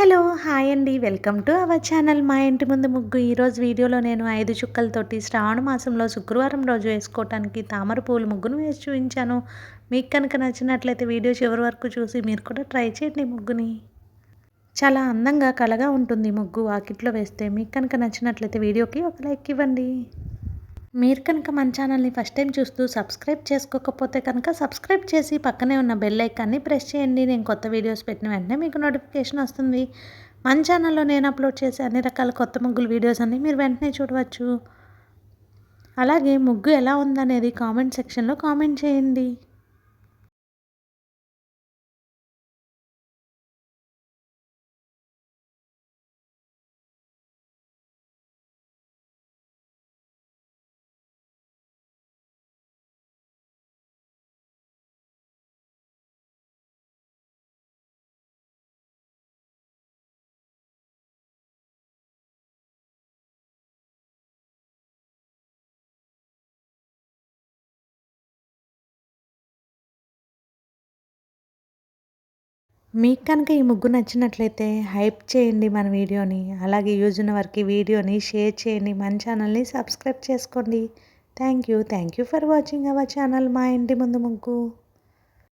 Hello hi అండి. Welcome to our channel. మా ఇంటి ముందు ముగ్గు. ఈరోజు వీడియోలో నేను ఐదు చుక్కలతోటి శ్రావణ మాసంలో శుక్రవారం రోజు వేసుకోవటానికి తామర పూలు ముగ్గును వేసి చూపించాను. మీకు కనుక నచ్చినట్లయితే వీడియో చివరి వరకు చూసి మీరు కూడా ట్రై చేయండి ముగ్గుని. చాలా అందంగా కలగా ఉంటుంది ముగ్గు. వాకిట్లో వేస్తే మీకు కనుక నచ్చినట్లయితే వీడియోకి ఒక లైక్ ఇవ్వండి. మీరు కనుక మన ఛానల్ని ఫస్ట్ టైం చూస్తూ సబ్స్క్రైబ్ చేసుకోకపోతే కనుక సబ్స్క్రైబ్ చేసి పక్కనే ఉన్న బెల్ ఐకాన్ని ప్రెస్ చేయండి. నేను కొత్త వీడియోస్ పెట్టిన వెంటనే మీకు నోటిఫికేషన్ వస్తుంది. మన ఛానల్లో నేను అప్లోడ్ చేసే అన్ని రకాల కొత్త ముగ్గులు వీడియోస్ అన్నీ మీరు వెంటనే చూడవచ్చు. అలాగే ముగ్గు ఎలా ఉందనేది కామెంట్ సెక్షన్లో కామెంట్ చేయండి. మీకు కనుక ఈ ముగ్గు నచ్చినట్లయితే హైప్ చేయండి మన వీడియోని అలాగే యూజ్ ఉన్న వారికి వీడియోని షేర్ చేయండి మన ఛానల్ని సబ్స్క్రైబ్ చేసుకోండి. Thank you thank you for watching our channel మా ఇంటి ముందు ముగ్గు.